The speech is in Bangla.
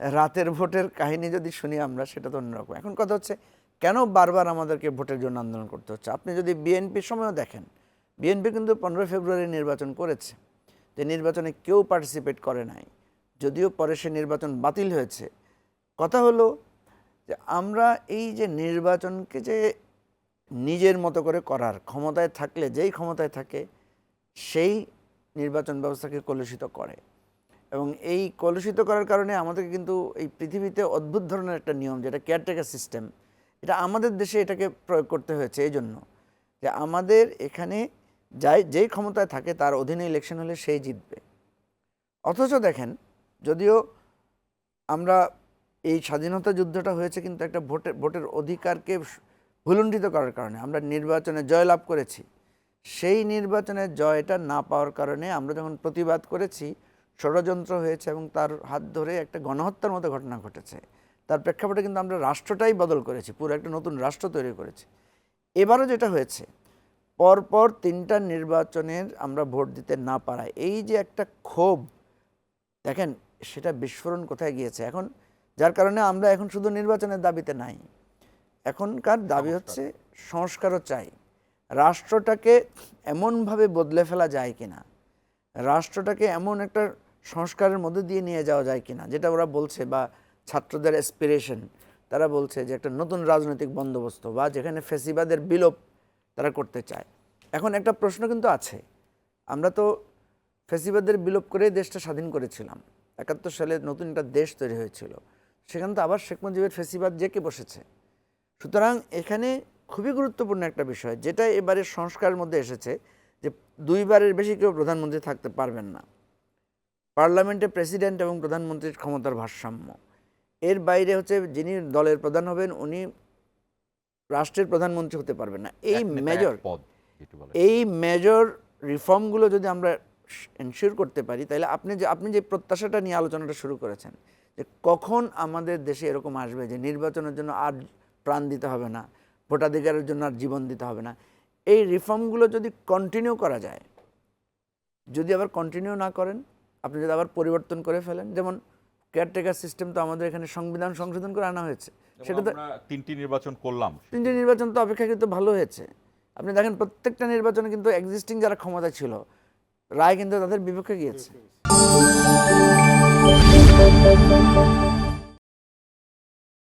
রাতের ভোটের কাহিনী যদি শুনি আমরা, সেটা তো অন্যরকম। এখন কথা হচ্ছে, কেন বারবার আমাদেরকে ভোটের জন্য আন্দোলন করতে হচ্ছে? আপনি যদি বিএনপির সময়ও দেখেন, বিএনপি কিন্তু পনেরোই ফেব্রুয়ারি নির্বাচন করেছে। যে নির্বাচনে কেউ পার্টিসিপেট করে নাই। যদিও পরে সে নির্বাচন বাতিল হয়েছে। কথা হলো যে আমরা এই যে নির্বাচনকে যে নিজের মতো করে করার, ক্ষমতায় থাকলে, যেই ক্ষমতায় থাকে, সেই নির্বাচন ব্যবস্থাকে কলুষিত করে। এবং এই কলুষিত করার কারণে আমাদেরকে কিন্তু এই পৃথিবীতে অদ্ভুত ধরনের একটা নিয়ম, যেটা কেয়ারটেকার সিস্টেম এটা আমাদের দেশে এটাকে প্রয়োগ করতে হয়েছে এই জন্য যে আমাদের এখানে যাই, যেই ক্ষমতায় থাকে তার অধীনে ইলেকশন হলে সেই জিতবে। অথচ দেখেন, যদিও আমরা এই স্বাধীনতা যুদ্ধটা হয়েছে কিন্তু একটা ভোটের ভোটের অধিকারকে ভুলুণ্ঠিত করার কারণে আমরা নির্বাচনে জয়লাভ করেছি। সেই নির্বাচনে জয়টা না পাওয়ার কারণে আমরা যখন প্রতিবাদ করেছি ষড়যন্ত্র হয়েছে এবং তার হাত ধরে একটা গণহত্যার মতো ঘটনা ঘটেছে। তার প্রেক্ষাপটে কিন্তু আমরা রাষ্ট্রটাই বদল করেছি পুরো একটা নতুন রাষ্ট্র তৈরি করেছি। এবারও যেটা হয়েছে পরপর তিনটা নির্বাচনের আমরা ভোট দিতে না পারায় এই যে একটা ক্ষোভ দেখেন সেটা বিস্ফোরণ কোথায় গিয়েছে? এখন যার কারণে আমরা এখন শুধু নির্বাচনের দাবিতে নাই এখনকার দাবি হচ্ছে সংস্কারও চাই। রাষ্ট্রটাকে এমনভাবে বদলে ফেলা যায় কিনা রাষ্ট্রটাকে এমন একটা সংস্কারের মধ্যে দিয়ে নিয়ে যাওয়া যায় কিনা, যেটা ওরা বলছে বা ছাত্রদের অ্যাসপিরেশন তারা বলছে যে একটা নতুন রাজনৈতিক বন্দোবস্ত বা যেখানে ফেসিবাদের বিলোপ তারা করতে চায়। এখন একটা প্রশ্ন কিন্তু আছে, আমরা তো ফেসিবাদের বিলোপ করে দেশটা স্বাধীন করেছিলাম, একাত্তর সালে নতুন একটা দেশ তৈরি হয়েছিল, সেখানে তো আবার শেখ মুজিবের ফেসিবাদ জেকে বসেছে। সুতরাং এখানে খুবই গুরুত্বপূর্ণ একটা বিষয়, যেটা এবারে সংস্কারের মধ্যে এসেছে যে দুইবারের বেশি কেউ প্রধানমন্ত্রী থাকতে পারবেন না। পার্লামেন্টে প্রেসিডেন্ট এবং প্রধানমন্ত্রীর ক্ষমতার ভারসাম্য। এর বাইরে হচ্ছে যিনি দলের প্রধান হবেন উনি রাষ্ট্রের প্রধানমন্ত্রী হতে পারবেন না। এই মেজর এই মেজর রিফর্মগুলো যদি আমরা এনশিওর করতে পারি তাহলে আপনি যে আপনি যে প্রত্যাশাটা নিয়ে আলোচনাটা শুরু করেছেন যে কখন আমাদের দেশে এরকম আসবে যে নির্বাচনের জন্য আর প্রাণ দিতে হবে না ভোটাধিকারের জন্য আর জীবন দিতে হবে না। এই রিফর্মগুলো যদি কন্টিনিউ করা যায় যদি আবার কন্টিনিউ না করেন আপনি যদি আবার পরিবর্তন করে ফেলেন যেমন কেয়ারটেকার সিস্টেম তো আমাদের এখানে সংবিধান সংশোধন করে আনা হয়েছে। সেটা তো তিনটি নির্বাচন করলাম। তিনটি নির্বাচন তো অপেক্ষাকৃত ভালো হয়েছে। আপনি দেখেন প্রত্যেকটা নির্বাচনে কিন্তু এক্সিস্টিং যারা ক্ষমতা ছিল রায় কিন্তু তাদের বিপক্ষে গিয়েছে।